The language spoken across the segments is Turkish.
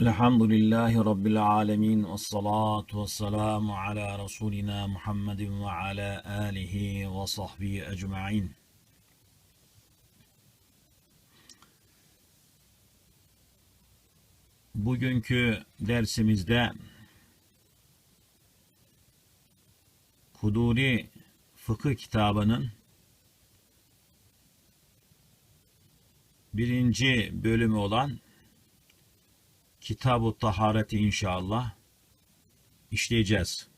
Elhamdülillahi Rabbil alemin ve salatu ve selamu ala Resulina Muhammedin ve ala alihi ve sahbihi ecma'in. Bugünkü dersimizde Kuduri Fıkıh kitabının birinci bölümü olan Kitab-ı Tahareti inşallah işleyeceğiz.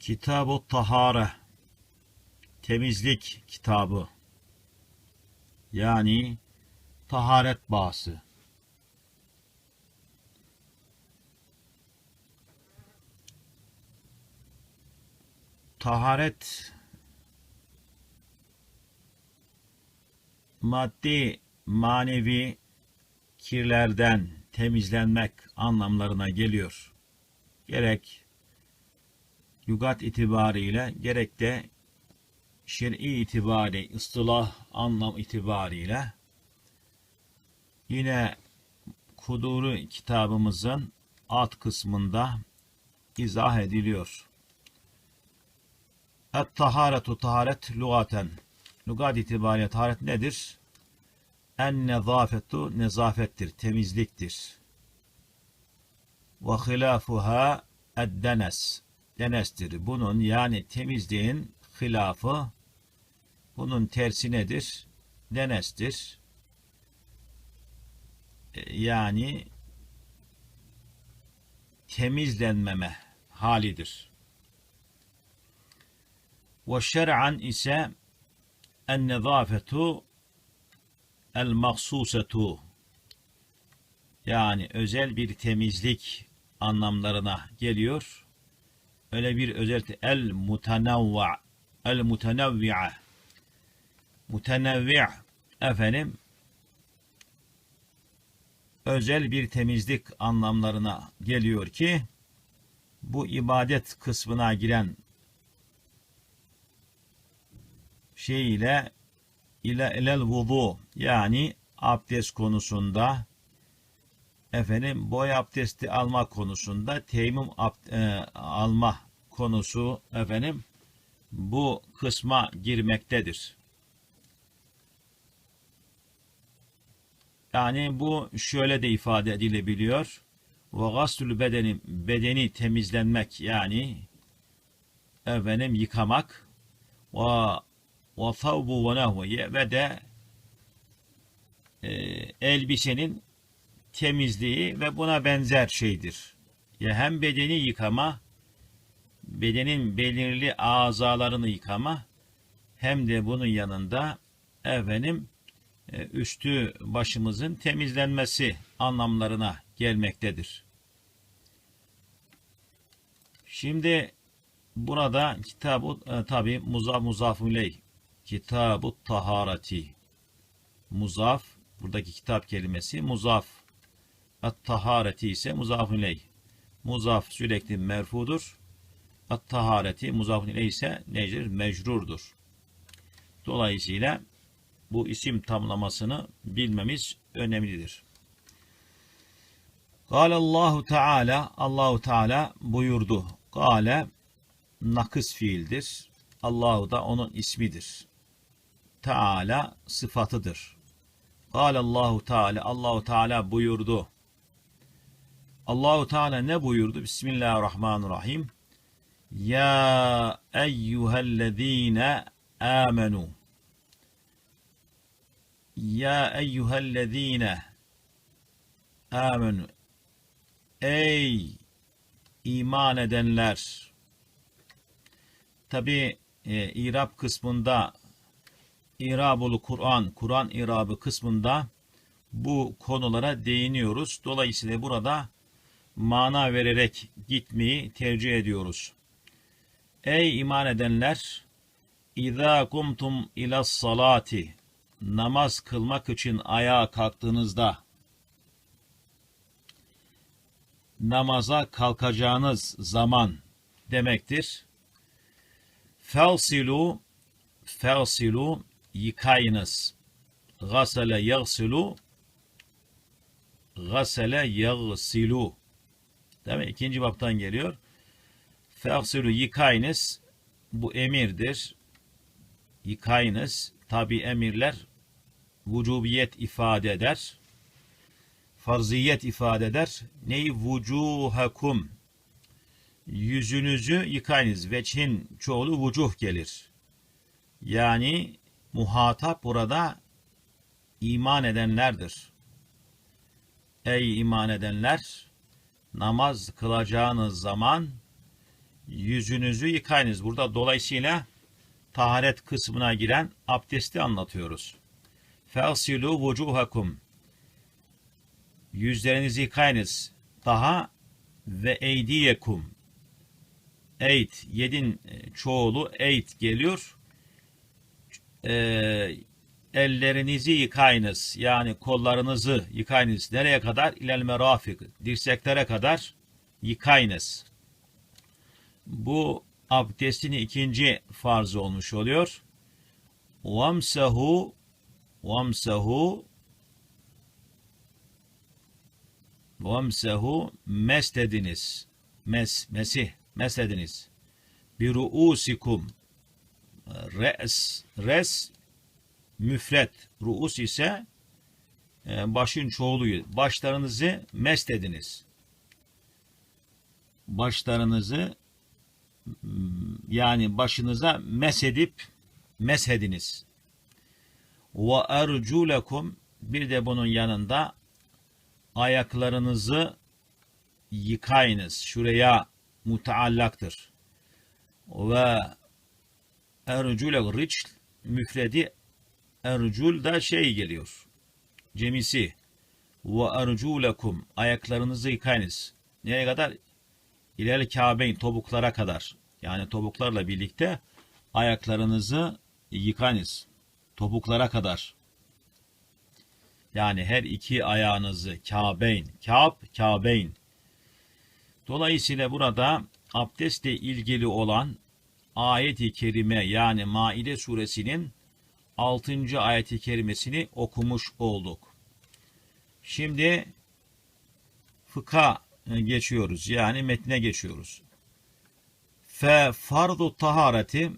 Kitab-ı Tahare temizlik kitabı yani taharet bahsi. Taharet maddi, manevi kirlerden temizlenmek anlamlarına geliyor. Gerek lügat itibariyle gerek de şer'i itibari, ıstılah anlam itibariyle yine Kuduru kitabımızın alt kısmında izah ediliyor. Et-taharetu taharet lugaten. Lugat itibariyle taharet nedir? En nezafetu nezafettir, temizliktir. Ve hilafuha eddenes. Denestir. Bunun yani temizliğin hilafı bunun tersi nedir? Denestir. E, yani temizlenmeme halidir. Ve şer'an ise en nezafetu el mahsusetu yani özel bir temizlik anlamlarına geliyor. Öyle bir özel el mutenavva el mutenavvi'a mutenevvi' efendim özel bir temizlik anlamlarına geliyor ki bu ibadet kısmına giren şey ile ile ilel vudu yani abdest konusunda efendim boy abdesti alma konusunda teyemmüm e, alma konusu efendim bu kısma girmektedir. Yani bu şöyle de ifade edilebiliyor. Ve gaslül bedeni bedeni temizlenmek yani efendim yıkamak ve ve thawbu ve nahve ve de e, elbisenin temizliği ve buna benzer şeydir. Ya hem bedeni yıkama, bedenin belirli azalarını yıkama hem de bunun yanında efendim e, üstü başımızın temizlenmesi anlamlarına gelmektedir. Şimdi burada kitabı e, tabi muzaf muzafüley Kitabu taharati. Muzaf, buradaki kitap kelimesi muzaf. At-tahareti ise muzafun ileyh. Muzaf sürekli merfudur. At-tahareti muzafun ileyh ise necir? Mecrurdur. Dolayısıyla bu isim tamlamasını bilmemiz önemlidir. Kâle Allahu Teala Allahu Teala buyurdu. Kâle nakıs fiildir. Allahu da onun ismidir. Teala sıfatıdır. Kâle Allahu Teala Allahu Teala buyurdu. Allahu Teala ne buyurdu? Bismillahirrahmanirrahim. Ya eyyühellezine amenu. Ya eyyühellezine amenu. Ey iman edenler. Tabi e, İrab kısmında İrabulu Kur'an, Kur'an İrabı kısmında bu konulara değiniyoruz. Dolayısıyla burada mana vererek gitmeyi tercih ediyoruz. Ey iman edenler! İzâ kumtum ila salati namaz kılmak için ayağa kalktığınızda namaza kalkacağınız zaman demektir. Felsilu felsilu yıkayınız. Gasale yagsilu gasele yagsilu. Değil mi? İkinci baptan geliyor. Feğsilu yıkayınız. Bu emirdir. Yıkayınız. Tabi emirler vücubiyet ifade eder. Farziyet ifade eder. Neyi? Vucuhakum. Yüzünüzü yıkayınız. Veçhin çoğulu vucuh gelir. Yani muhatap burada iman edenlerdir. Ey iman edenler! Namaz kılacağınız zaman yüzünüzü yıkayınız. Burada dolayısıyla taharet kısmına giren abdesti anlatıyoruz. Felsilu vucuhakum. Yüzlerinizi yıkayınız. Daha ve eydiyekum. Eyt, yedin e, çoğulu eyt geliyor. Ee, ellerinizi yıkayınız. Yani kollarınızı yıkayınız. Nereye kadar? İlel merafik. Dirseklere kadar yıkayınız. Bu abdestin ikinci farzı olmuş oluyor. Vamsahu Vamsahu Vamsahu meslediniz. Mes, mesih, meslediniz. Bir ruusikum. Res, res müfret. Ruus ise e, başın çoğuluyu. Başlarınızı meslediniz. Başlarınızı m, yani başınıza mesedip meshediniz. Ve erculekum bir de bunun yanında ayaklarınızı yıkayınız. Şuraya mutaallaktır. Ve ercule riçl müfredi ercul da şey geliyor. Cemisi. Ve erculekum ayaklarınızı yıkayınız. Nereye kadar? İleri Kabe'in topuklara kadar. Yani topuklarla birlikte ayaklarınızı yıkayınız topuklara kadar. Yani her iki ayağınızı Kabeyn, Kab, Kabeyn. Dolayısıyla burada abdestle ilgili olan ayet-i kerime yani Maide suresinin 6. ayet-i kerimesini okumuş olduk. Şimdi fıkha geçiyoruz. Yani metne geçiyoruz. Fe fardu tahareti